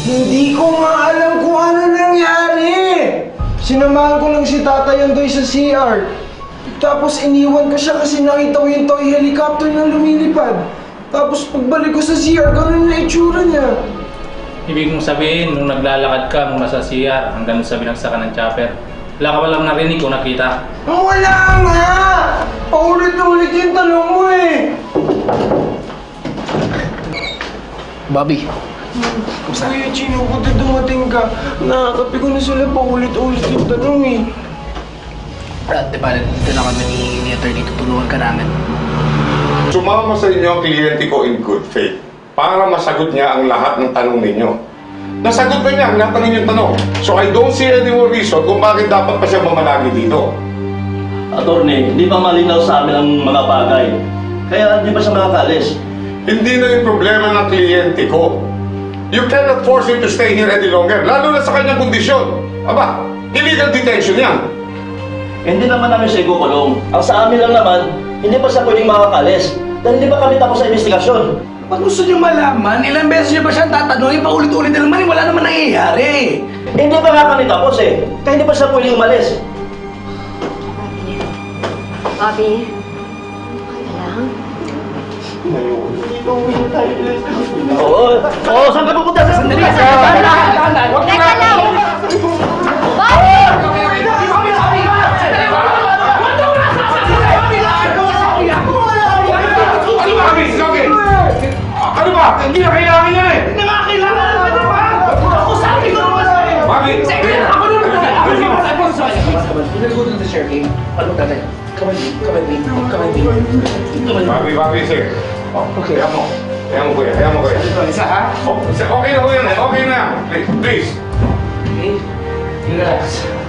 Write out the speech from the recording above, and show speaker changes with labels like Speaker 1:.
Speaker 1: Hindi ko nga alam kung ano nangyari. Sinamahan ko lang si Tata yung doy sa CR. Tapos iniwan ko siya kasi nakita ko yung toy helicopter na lumilipad. Tapos pagbalik ko sa CR, ganun na itsura niya.
Speaker 2: Ibig mong sabihin, nung naglalakad ka mula sa CR hanggang sa binagsakan ng chopper, wala ka walang narinig o nakita.
Speaker 1: Wala nga! Paulit-ulit yung tanong mo eh!
Speaker 3: Bobby,
Speaker 1: Kuya Chino, kung dumating ka, nakakapi ko na sila paulit-ulit yung tanong eh.
Speaker 3: Brad, di ba dito na kami ni, ni attorney tutulungan ka namin.
Speaker 4: Sumama sa inyo ang kliyente ko in good faith para masagot niya ang lahat ng tanong ninyo. Nasagot na niya ang lahat ng inyong tanong. So I don't see any more reason kung bakit dapat pa siya mamalagi dito.
Speaker 5: Attorney, hindi pa malinaw sa amin ang mga bagay. Kaya hindi pa siya makakalis.
Speaker 4: Hindi na yung problema ng kliyente ko. You cannot force him to stay here any longer, lalo na sa kanyang kondisyon. Aba, illegal detention yan.
Speaker 5: Hindi naman namin siya ikukulong. Ang sa amin lang naman, hindi pa siya pwedeng makakalis. Dahil hindi pa kami tapos sa investigasyon.
Speaker 6: Pag gusto niyo malaman, ilang beses niyo ba siyang tatanungin, paulit-ulit na naman, eh, wala naman nangyayari.
Speaker 5: Hindi pa nga kami tapos eh. Kaya hindi pa siya pwedeng umalis.
Speaker 7: Bobby? Okay lang?
Speaker 5: Oo. Oo, saan ka.
Speaker 7: Teka lang! Bobby!
Speaker 4: Ano ba. Ano? Hindi na kailangan yan eh.
Speaker 6: Nakakailangan na naman, di ba? Ako sabi ko naman sa'yo.
Speaker 4: Mami,
Speaker 6: Sige, ako naman. Ako naman. Ako naman.
Speaker 3: Pinag-go to the game. Ano tatay? Come on, come on. Come on, wait.
Speaker 4: Mami, mami, sige. Oh, okay. Kaya mo. Kaya mo, kuya. Kaya mo, kuya.
Speaker 6: Ito, isa ha?
Speaker 4: Oh, okay na, kuya. Okay na. Please.
Speaker 6: Okay. Relax.